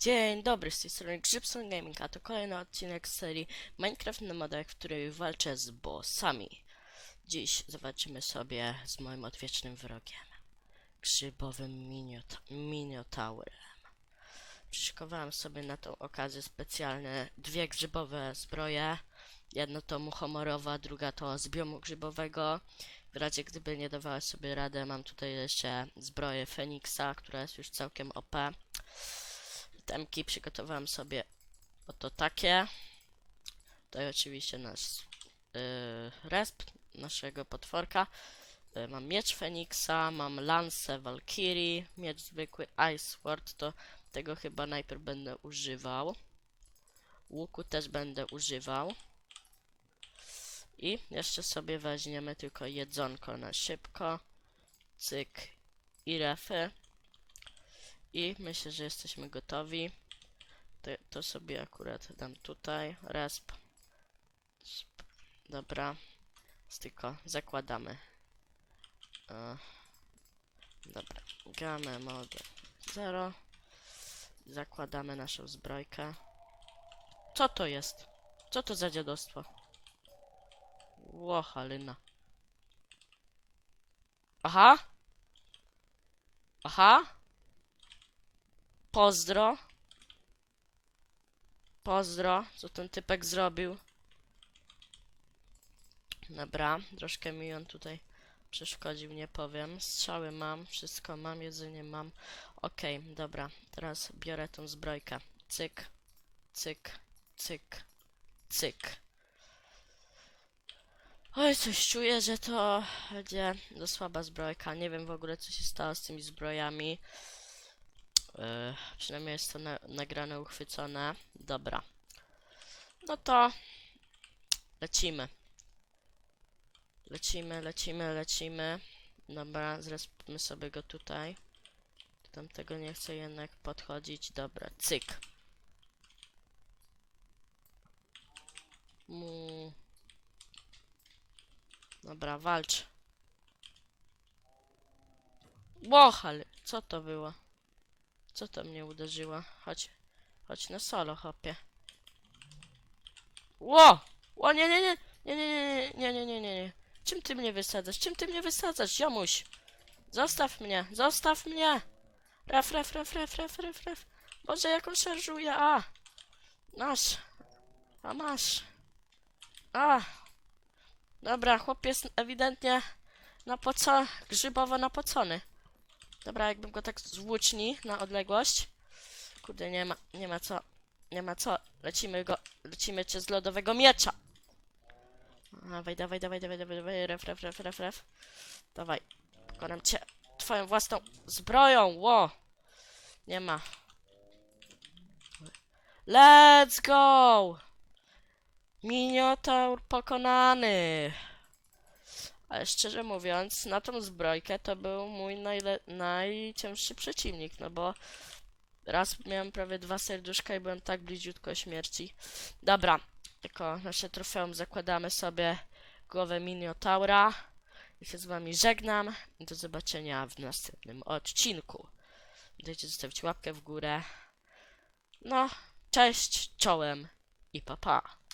Dzień dobry, z tej strony Grzybson Gaming, a to kolejny odcinek serii Minecraft na modach, w której walczę z bossami. Dziś zobaczymy sobie z moim odwiecznym wrogiem, grzybowym miniot miniotaurem. Przyszykowałem sobie na tą okazję specjalne dwie grzybowe zbroje. Jedna to muchomorowa, druga to z biomu grzybowego. W razie gdyby nie dawała sobie radę, mam tutaj jeszcze zbroję Feniksa, która jest już całkiem OP. Temki przygotowałem sobie oto takie. To oczywiście nasz yy, resp naszego potworka. Yy, mam miecz Feniksa, mam lansę Valkyrie, miecz zwykły Ice Sword, to tego chyba najpierw będę używał. Łuku też będę używał. I jeszcze sobie weźmiemy tylko jedzonko na szybko. Cyk i refy. I myślę, że jesteśmy gotowi. To, to sobie akurat dam tutaj. Resp. Sp. Dobra. Tylko zakładamy. E, dobra. Gamę mode 0. Zakładamy naszą zbrojkę. Co to jest? Co to za dziadostwo? Ło, halina. Aha. Aha. Pozdro. Pozdro, co ten typek zrobił. Dobra, troszkę mi on tutaj przeszkodził, nie powiem. Strzały mam, wszystko mam, jedzenie mam. Okej, dobra, teraz biorę tą zbrojkę. Cyk, cyk, cyk, cyk. Oj, coś czuję, że to będzie do słaba zbrojka. Nie wiem w ogóle, co się stało z tymi zbrojami. Yy, przynajmniej jest to na, nagrane, uchwycone. Dobra. No to lecimy. Lecimy, lecimy, lecimy. Dobra, zrespmy sobie go tutaj. Do tamtego nie chcę jednak podchodzić. Dobra, cyk. Mu. Dobra, walcz. Łoch, ale co to było? Co to mnie uderzyła? Chodź. Chodź na solo, hopie. Ło! Ło, nie, nie, nie! Nie, nie, nie, nie, nie, nie, nie, nie. Czym ty mnie wysadzasz? Czym ty mnie wysadzasz, ziomuś? Zostaw mnie, zostaw mnie! Raf, raf, raf, raf, raf, raf, raf. Boże, jak on szarżuje, a! Masz. A masz. A! Dobra, chłop jest ewidentnie napoco... grzybowo napocony. Dobra, jakbym go tak z włóczni na odległość. Kurde, nie ma, nie ma co, nie ma co. Lecimy go, lecimy cię z lodowego miecza. Dawaj, dawaj, dawaj, dawaj, dawaj, dawaj, ref, ref, ref, ref, ref. Dawaj, pokonam cię twoją własną zbroją, ło. Nie ma. Let's go! Miniotaur pokonany. Ale szczerze mówiąc, na tą zbrojkę to był mój najcięższy przeciwnik, no bo raz miałem prawie dwa serduszka i byłem tak bliziutko śmierci. Dobra, jako nasze trofeum zakładamy sobie głowę Miniotaura. I się z wami żegnam. Do zobaczenia w następnym odcinku. Dajcie zostawić łapkę w górę. No, cześć, czołem i papa. Pa.